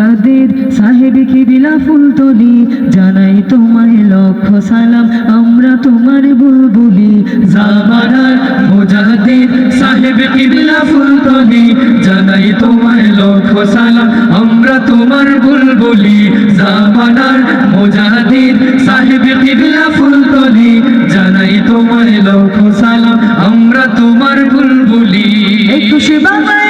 মুজাদ্দিদ সাহেব কিবিলা ফুলতলি জানাই তোমায় লক্ষ সালাম, আমরা তোমার বুলবুলি। জামানার সাহেব জানাই তোমায় লক্ষ সালাম, আমরা তোমার বুলবুলি। জামানার সাহেব জানাই তোমায় লক্ষ সালাম, আমরা তোমার বুলবুলি। একুশে বাংলায়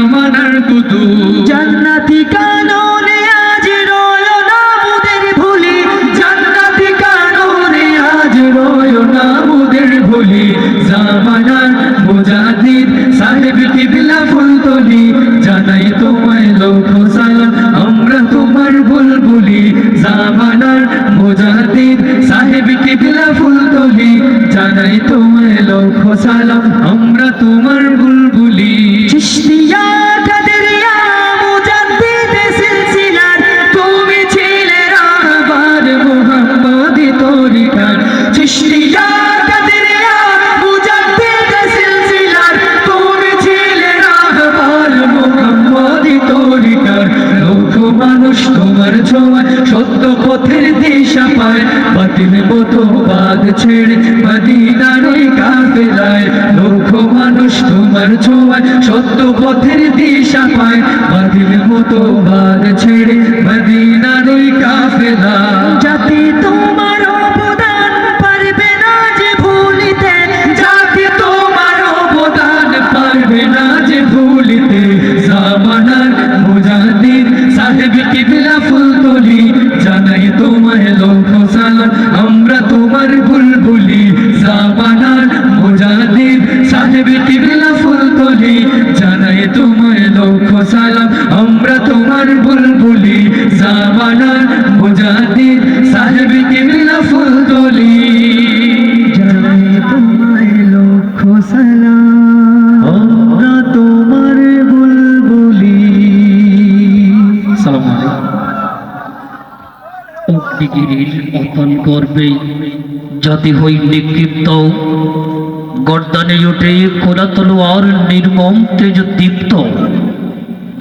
জামানার কুতু জান্নাতি কাননে আজ রয় না মুদের ভুলি। জান্নাতি কাননে আজ রয় না মুদের ভুলি। জামানার জানাই তোমায় লক্ষ সালাম আমরা তোমার বুলবুলি। চিশতিয়া কাদেরিয়া পথের দিশা পায় বাতিল মতো বাদ ছেড়ে মদিনার ওই কাফেলায় লক্ষ মানুষ তোমার ছোঁয়া সত্য পথের দিশা পায় বাতিল মতো বাদ ছেড়ে মদিনার ওই কাফেলা জাতি তোমার অবদান পারবে না যে ভুলিতে যাকে তোমার অবদান পারবে না যে ভুলিতে জামানার মুজাহিদ সাহেব কিবলা ফুলতলি বুলবুলি জামানার মুজাহিদ সাহেব কিবলা ফুলতলি জানাই তোমায় লক্ষ সালাম। অগ্নিগিরির অতন করবে। জাতি হই নিক্ষিপ্ত। গর্দানে ওঠে খোলা তলোয়ার নির্মম তেজ দীপ্ত।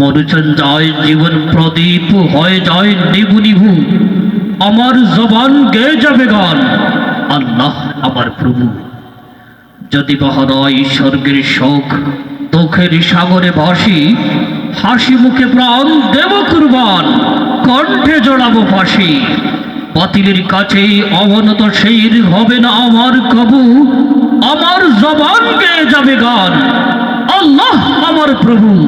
মনুষন যায়, জীবন প্রদীপ হয়ে যায় নিভু আমার জবান গেয়ে যাবে গান। আল্লাহ আমার প্রভু। যদি বাহারাই স্বর্গের শোক, দুঃখের সাগরে ভাসি, হাসি মুখে প্রাণ দেব কুরবান। কণ্ঠে জড়াবো পাশে বাতিলের কাছে অবনত সেই হবে না আমার কবু। আমার জবান গেয়ে যাবে গান। আল্লাহ আমার প্রভু।